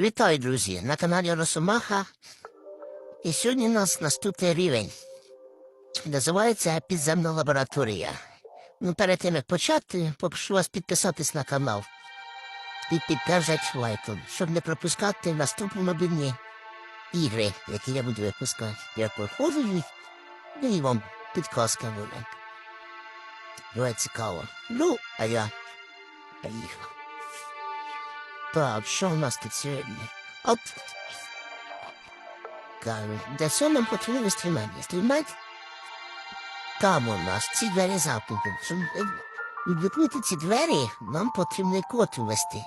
Вітаю, друзі! На каналі Росомаха. І сьогодні у нас наступний рівень. Називається підземна лабораторія. Ну, перед тим як почати, попрошу вас підписатись на канал і підтримати лайком, щоб не пропускати наступні мобільні ігри, які я буду випускати. Я проходжу ну і вам підказка буде. Буде цікаво. Ну, а я поїхав. Так, що у нас тут сьогодні? Оп. Кажуть, для цього нам потрібно інструмент. Інструмент там у нас ці двері замкнуті. Щоб е, відкрити ці двері, нам потрібно код ввести.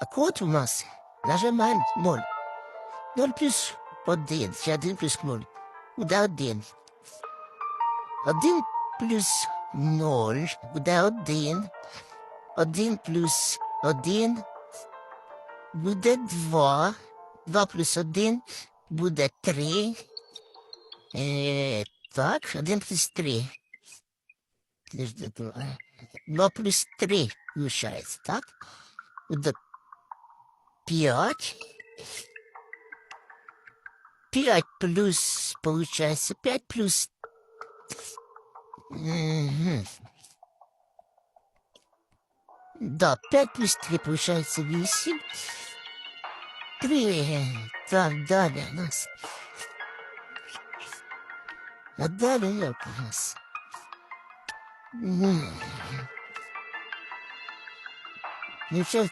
А код у нас нажимаємо 0. 0 плюс 1, чи 1 плюс 0. Буде 1. 1 плюс 0 буде 1. 1 плюс 1 буде 2. 2 плюс 1 буде 3. Е, так, 1 плюс 3. 2 плюс 3 получается, так? Буде 5. 5 плюс, получается, 5 плюс... Мгм. Да, 5 плюс 3 получается 8. 3. Так, далее у нас. Як у нас? Ну что,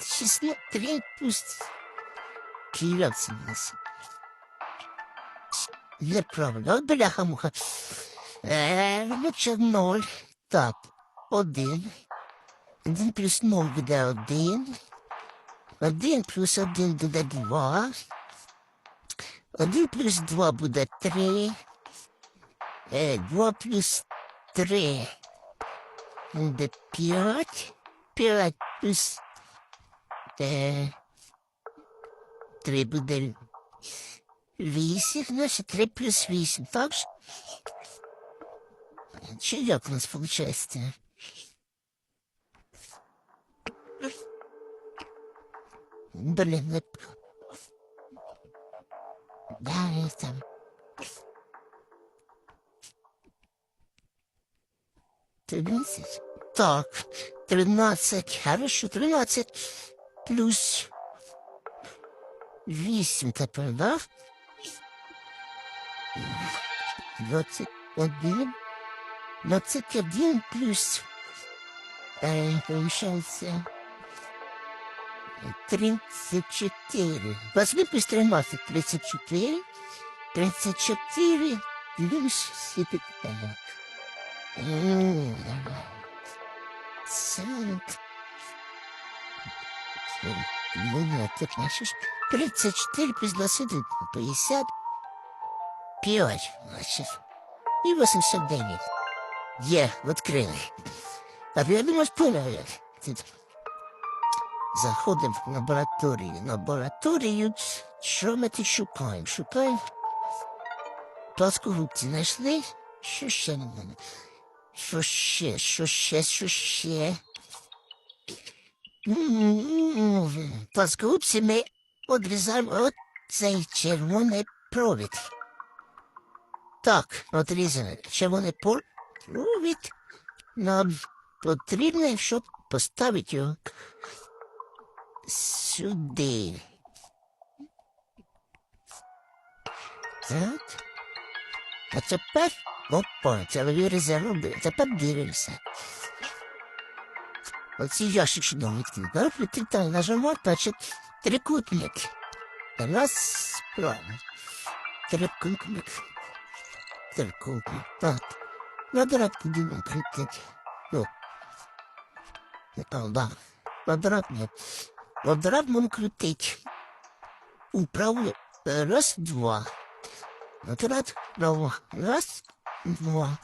число 3 плюс 9 у нас. Неправильно. Бляха-муха. Е, ну, це 0. Так, 1. 1 плюс 0 буде 1. 1 плюс 1 буде 2. 1 плюс 2 буде 3. Е, 2 плюс 3 буде 5. 5 плюс е, 3 буде 8. Значить 3 плюс 8. Так ж? Чи у нас виходить? Блин, не... Да, я там. Тринадцать? Так, тринадцать. Хорошо, тринадцать плюс вісім тепер, да? Двадцять один. Двадцять один плюс... Э, получается... 34. Возьми плюс 13, 34. 34 плюс 7. Сорок. Ну, нет, ты значит, 34 плюс 21, 55, значит, и 89. Є, відкрили. А я думаю, понял. Заходимо в лабораторію. Лабораторію. Що ми тут шукаємо? Шукаємо. Плоскогубці знайшли? Що ще не мене? Що ще? Що ще? Що ще? М-м-м. Плоскогубці ми відрізаємо от цей червоний провід. Так, отрізано. Червоний пор- провід. Нам потрібно, щоб поставити його сюди. Так. А тепер опа, це ви заробили. Тепер дивимося. Оці ящик чудовий відкрив. Прититай нажимати, значить, трикутник. Раз, правильно. Трикутник. Трикутник. Так. Квадрат куди нам прийти. Ну. Так, да. Квадрат нет. Квадрат нам крутить. Управлю. Раз, два. Квадрат, право. Раз, два.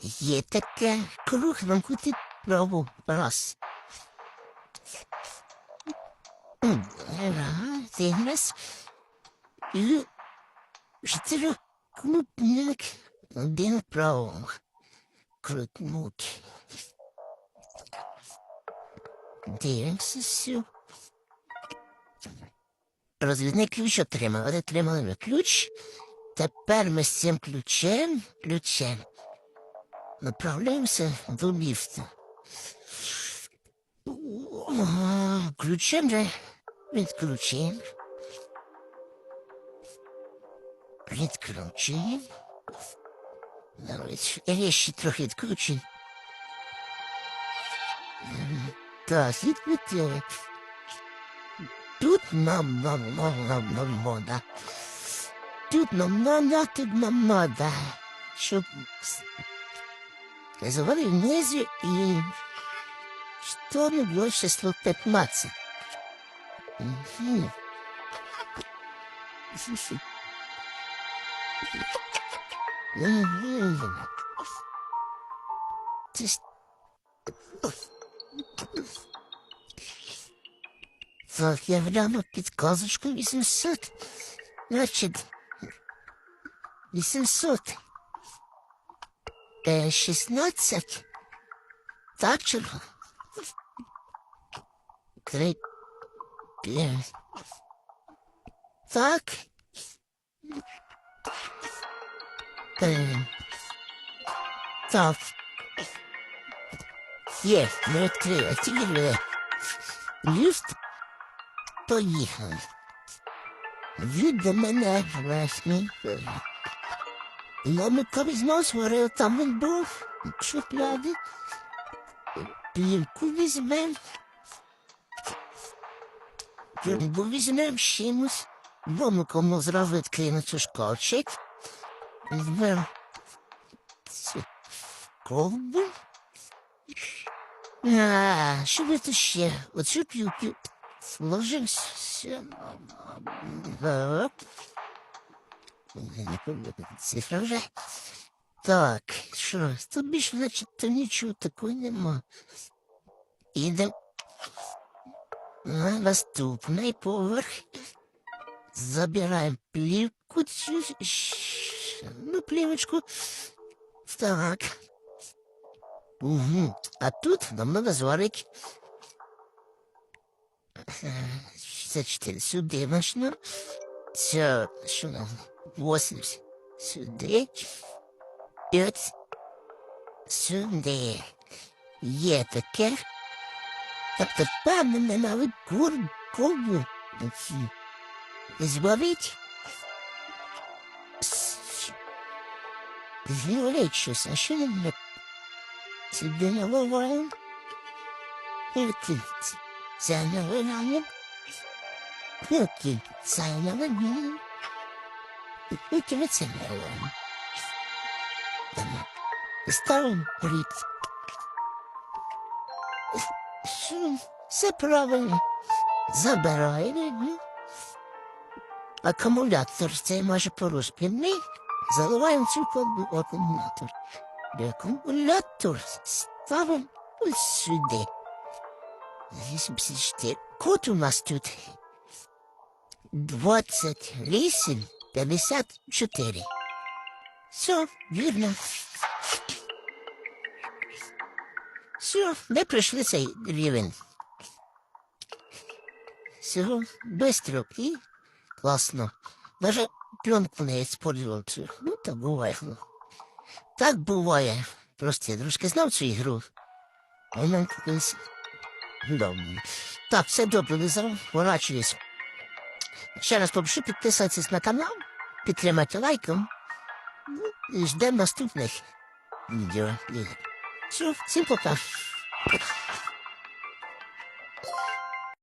Є таке. Круг нам крутить право. Раз. Раз, раз. І чотирикутник. Один право. Крутнуть. Дивимося все. розвідний ключ отримали. Отримали ми ключ. Тепер ми з цим ключем, ключем направляємося до ліфта. О, Ключем же відключим. Відключим. Навіть ріші трохи відключим. Так, відключили. Тут нам нам нам нам нам надо. Тут нам надо, тут нам надо. Щоб завали внизу и что не было число 15. Мгм. Мгм. Це ж- Так, я гляну підказочку 800. Значить, 800. Е, 16. Так, чи? Три. П'ять. Так. Так. Є, не відкрила. Тільки ліфт поїхав. Від до мене власне. Я ми колись сварив, там він був, шупляди. Плівку візьмем. Плівку візьмем чимось. Вому кому зразу відкинути шкафчик. Візьмем цю ковбу. А, що ви тут ще? Оцю плівку сложимося. Так. Не пам'ятаю, цифра вже. Так, що, тут більше, значить, то нічого такого нема. Ідемо на наступний поверх. Забираємо плівку цю, щ- ну, плівочку. Так. Угу. А тут нам надо зварити. Е, 64 сюди можна. Це, що нам? 80 сюди. 5 сюди. Є таке. Тобто там мене навіть кур, ковбу оці зварить. Зварить щось, а що не Delaware, Irkit, Sanavaram, Irkit, Sanavaram, Irkit, Sanavaram. Ставим пліт. Все правильно. Забираємо. Акумулятор цей може порозпільний. Заливаємо цю акумулятор. І акумулятор ставимо ось сюди. 84. Код у нас тут 28, 54. Все, вірно. Все, ми пройшли цей рівень. Все, быстро і класно. Даже пленку не использовал. цю. Ну, так буває. ну. Так буває. Просто я трошки знав цю ігру. А вона колись. Добре. Так, все добре, не заворачуюсь. Ще раз попрошу підписатися на канал, підтримати лайком. Ну, і ждемо наступних відео. Все, всім пока.